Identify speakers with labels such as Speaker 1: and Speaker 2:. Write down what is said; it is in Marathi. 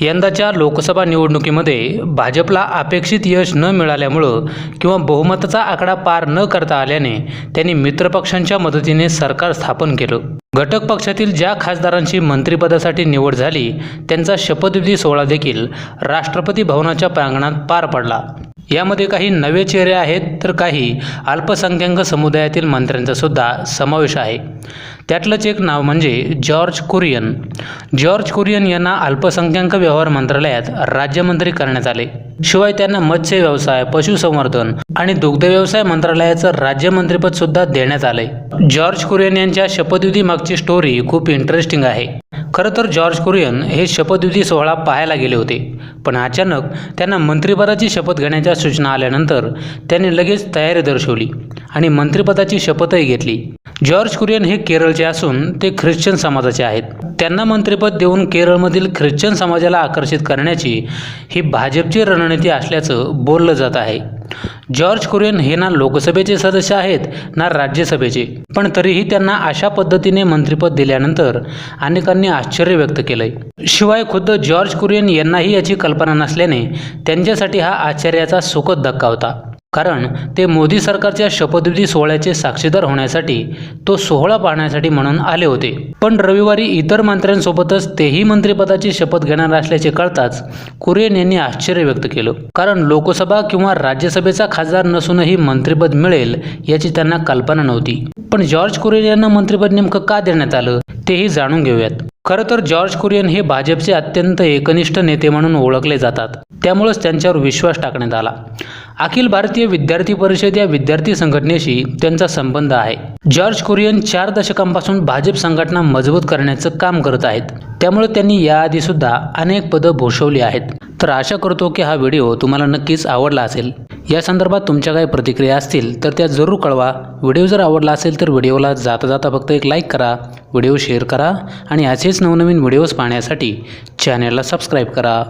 Speaker 1: यंदाच्या लोकसभा निवडणुकीमध्ये भाजपला अपेक्षित यश न मिळाल्यामुळं किंवा बहुमताचा आकडा पार न करता आल्याने त्यांनी मित्रपक्षांच्या मदतीने सरकार स्थापन केलं. घटक पक्षातील ज्या खासदारांची मंत्रिपदासाठी निवड झाली त्यांचा शपथविधी सोहळा देखील राष्ट्रपती भवनाच्या प्रांगणात पार पडला. यामध्ये काही नवे चेहरे आहेत तर काही अल्पसंख्याक समुदायातील मंत्र्यांचा सुद्धा समावेश आहे. त्यातलंच एक नाव म्हणजे जॉर्ज कुरियन. जॉर्ज कुरियन यांना अल्पसंख्याक व्यवहार मंत्रालयात राज्यमंत्री करण्यात आले. शिवाय त्यांना मत्स्य व्यवसाय पशुसंवर्धन आणि दुग्ध व्यवसाय मंत्रालयाचं राज्यमंत्रीपद सुद्धा देण्यात आलंय. जॉर्ज कुरियन यांच्या शपथविधी मागची स्टोरी खूप इंटरेस्टिंग आहे. खरं तर जॉर्ज कुरियन हे शपथविधी सोहळा पाहायला गेले होते पण अचानक त्यांना मंत्रिपदाची शपथ घेण्याच्या सूचना आल्यानंतर त्यांनी लगेच तयारी दर्शवली आणि मंत्रिपदाची शपथही घेतली. जॉर्ज कुरियन हे केरळचे असून ते ख्रिश्चन समाजाचे आहेत. त्यांना मंत्रिपद देऊन केरळमधील ख्रिश्चन समाजाला आकर्षित करण्याची ही भाजपची रणनीती असल्याचं बोललं जात आहे. जॉर्ज कुरियन हे ना लोकसभेचे सदस्य आहेत ना राज्यसभेचे. पण तरीही त्यांना अशा पद्धतीने मंत्रिपद दिल्यानंतर अनेकांनी आश्चर्य व्यक्त केलंय. शिवाय खुद्द जॉर्ज कुरियन यांनाही याची कल्पना नसल्याने त्यांच्यासाठी हा आश्चर्याचा सुखद धक्का होता. कारण ते मोदी सरकारच्या शपथविधी सोहळ्याचे साक्षीदार होण्यासाठी तो सोहळा पाहण्यासाठी म्हणून आले होते. पण रविवारी इतर मंत्र्यांसोबतच तेही मंत्रिपदाची शपथ घेणार असल्याचे कळताच कुरियन यांनी आश्चर्य व्यक्त केलं. कारण लोकसभा किंवा राज्यसभेचा खासदार नसूनही मंत्रिपद मिळेल याची त्यांना कल्पना नव्हती. पण जॉर्ज कुरियन यांना मंत्रिपद नेमकं का देण्यात आलं तेही जाणून घेऊयात. खरं तर जॉर्ज कुरियन हे भाजपचे अत्यंत एकनिष्ठ नेते म्हणून ओळखले जातात. त्यामुळेच त्यांच्यावर विश्वास टाकण्यात आला. अखिल भारतीय विद्यार्थी परिषद या विद्यार्थी संघटनेशी त्यांचा संबंध आहे. जॉर्ज कुरियन चार दशकांपासून भाजप संघटना मजबूत करण्याचं काम करत आहेत. त्यामुळे त्यांनी याआधी सुद्धा अनेक पदं भूषवली आहेत. तर आशा करतो की हा व्हिडिओ तुम्हाला नक्कीच आवडला असेल. या संदर्भात तुमच्या काही प्रतिक्रिया असतील तर त्या जरूर कळवा. व्हिडिओ जर आवडला असेल तर व्हिडिओला जाता जाता फक्त एक लाईक करा व्हिडिओ शेअर करा आणि असेच नवनवीन व्हिडिओज पाहण्यासाठी चॅनलला सबस्क्राईब करा.